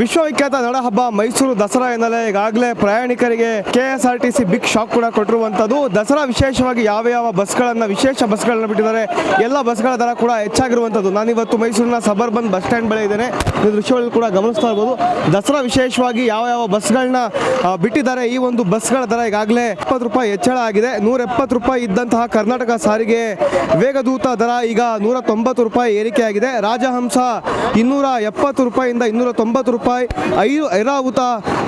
ವಿಶ್ವವಿಖ್ಯಾತ ಹಬ್ಬ ಮೈಸೂರು ದಸರಾ ಎನ್ನಲೇ. ಈಗಾಗಲೇ ಪ್ರಯಾಣಿಕರಿಗೆ K S R T C big shock ಕೂಡ ಕೊಟ್ಟಿರುವಂಥದ್ದು. ದಸರಾ ವಿಶೇಷವಾಗಿ ಯಾವ ಯಾವ ಬಸ್ಗಳನ್ನು, ವಿಶೇಷ ಬಸ್ಗಳನ್ನ ಬಿಟ್ಟಿದ್ದಾರೆ, ಎಲ್ಲ ಬಸ್ಗಳ ದರ ಕೂಡ ಹೆಚ್ಚಾಗಿರುವಂಥದ್ದು. ನಾನಿವತ್ತು ಮೈಸೂರಿನ ಸಬರ್ಬನ್ ಬಸ್ ಸ್ಟ್ಯಾಂಡ್ ಬಳಿ ಇದ್ದೇನೆ. ಈ ದೃಶ್ಯಗಳಲ್ಲಿ ಕೂಡ ಗಮನಿಸ್ತಾ ಇರ್ಬೋದು. ದಸರಾ ವಿಶೇಷವಾಗಿ ಯಾವ ಯಾವ ಬಸ್ಗಳನ್ನ ಬಿಟ್ಟಿದ್ದಾರೆ. ಈ ಒಂದು ಬಸ್ಗಳ ದರ ಈಗಾಗಲೇ ಎಪ್ಪತ್ತು ರೂಪಾಯಿ ಹೆಚ್ಚಳ ಆಗಿದೆ. ನೂರ ಎಪ್ಪತ್ತು ರೂಪಾಯಿ ಇದ್ದಂತಹ ಕರ್ನಾಟಕ ಸಾರಿಗೆ ವೇಗದೂತ ದರ ಈಗ ನೂರ ತೊಂಬತ್ತು ರೂಪಾಯಿ ಏರಿಕೆಯಾಗಿದೆ. ರಾಜಹಂಸ ಇನ್ನೂರ ಎಪ್ಪತ್ತು ರೂಪಾಯಿಯಿಂದ ಇನ್ನೂರ ತೊಂಬತ್ತು ರೂಪಾಯಿ ಐ ಐರಾವತ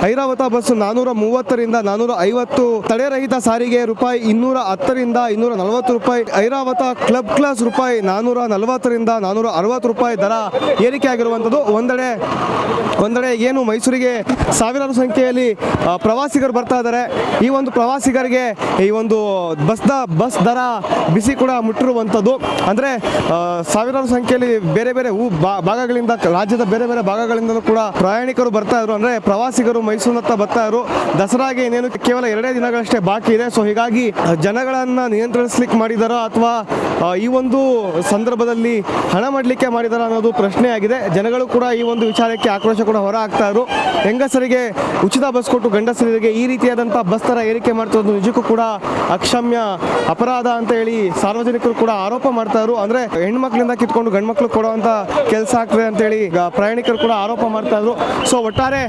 ಐರಾವತ ಬಸ್ ನಾನೂರ ಮೂವತ್ತರಿಂದ ನಾನೂರ ಐವತ್ತು. ತಡೆರಹಿತ ಸಾರಿಗೆ ರೂಪಾಯಿ ಇನ್ನೂರ ಹತ್ತರಿಂದ ಇನ್ನೂರ ನಲವತ್ತು ರೂಪಾಯಿ. ಐರಾವತ ಕ್ಲಬ್ ಕ್ಲಾಸ್ ರೂಪಾಯಿ ನಾನೂರ ನಲವತ್ತರಿಂದ ನಾನೂರ ಅರವತ್ತು ರೂಪಾಯಿ ದರ ಏರಿಕೆ ಆಗಿರುವಂಥದ್ದು. ಒಂದೆಡೆ ಒಂದೆಡೆ ಏನು ಮೈಸೂರಿಗೆ ಸಾವಿರಾರು ಸಂಖ್ಯೆಯಲ್ಲಿ ಪ್ರವಾಸಿಗರು ಬರ್ತಾ ಇದ್ದಾರೆ. ಈ ಒಂದು ಪ್ರವಾಸಿಗರಿಗೆ ಈ ಒಂದು ಬಸ್ ಬಸ್ ದರ ಬಿಸಿ ಕೂಡ ಮುಟ್ಟಿರುವಂಥದ್ದು. ಅಂದರೆ ಸಾವಿರಾರು ಸಂಖ್ಯೆಯಲ್ಲಿ ಬೇರೆ ಬೇರೆ ಭಾಗಗಳಿಂದ, ರಾಜ್ಯದ ಬೇರೆ ಬೇರೆ ಭಾಗಗಳಿಂದಲೂ ಕೂಡ ಪ್ರಯಾಣಿಕರು ಬರ್ತಾ ಇದ್ರು ಅಂದರೆ ಪ್ರವಾಸಿಗರು ಮೈಸೂರಿನತ್ತ ಬರ್ತಾ ಇದ್ರು. ದಸರಾಗೆ ಇನ್ನೇನು ಕೇವಲ ಎರಡೇ ದಿನಗಳಷ್ಟೇ ಬಾಕಿ ಇದೆ. ಸೊ ಹೀಗಾಗಿ ಜನಗಳನ್ನ ನಿಯಂತ್ರಿಸ್ಲಿಕ್ಕೆ ಮಾಡಿದಾರೋ ಅಥವಾ ಈ ಒಂದು ಸಂದರ್ಭದಲ್ಲಿ ಹಣ ಮಾಡಲಿಕ್ಕೆ ಮಾಡಿದಾರ ಅನ್ನೋದು ಪ್ರಶ್ನೆ ಆಗಿದೆ. ಜನಗಳು ಕೂಡ ಈ ಒಂದು ವಿಚಾರಕ್ಕೆ ಆಕ್ರೋಶ ಕೂಡ ಹೊರ ಆಗ್ತಾ ಇದ್ರು. ಹೆಂಗಸರಿಗೆ ಉಚಿತ ಬಸ್ ಕೊಟ್ಟು ಗಂಡಸರಿಗೆ ಈ ರೀತಿಯಾದಂಥ ಬಸ್ ದರ ಏರಿಕೆ ಮಾಡ್ತಿರೋದು ನಿಜಕ್ಕೂ ಕೂಡ ಅಕ್ಷಮ್ಯ ಅಪರಾಧ ಅಂತ ಹೇಳಿ ಸಾರ್ವಜನಿಕರು ಕೂಡ ಆರೋಪ ಮಾಡ್ತಾ ಇದ್ರು. ಅಂದ್ರೆ ಹೆಣ್ಮಕ್ಳಿಂದ ಕಿತ್ಕೊಂಡು ಗಂಡ್ಮಕ್ಳು ಕೊಡುವಂತ ಕೆಲಸ ಆಗ್ತದೆ ಅಂತ ಹೇಳಿ ಪ್ರಯಾಣಿಕರು ಕೂಡ ಆರೋಪ ಮಾಡ್ತಾ ಸೊ ಒಟ್ಟಾರೆ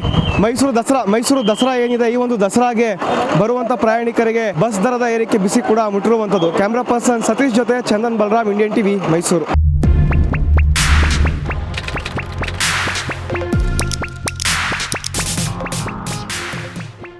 ಮೈಸೂರು ದಸರಾ ಮೈಸೂರು ದಸರಾ ಏನಿದೆ? ಈ ಒಂದು ದಸರಾಗೆ ಬರುವಂತ ಪ್ರಯಾಣಿಕರಿಗೆ ಬಸ್ ದರದ ಏರಿಕೆ ಬಿಸಿ ಕೂಡ ಮುಟ್ಟಿರುವಂಥದ್ದು ಕ್ಯಾಮ್ರಾ ಪರ್ಸನ್ ಸತೀಶ್ ಜೊತೆ ಚಂದನ್ ಬಲರಾಮ್ ಇಂಡಿಯನ್ ಟಿವಿ ಮೈಸೂರು.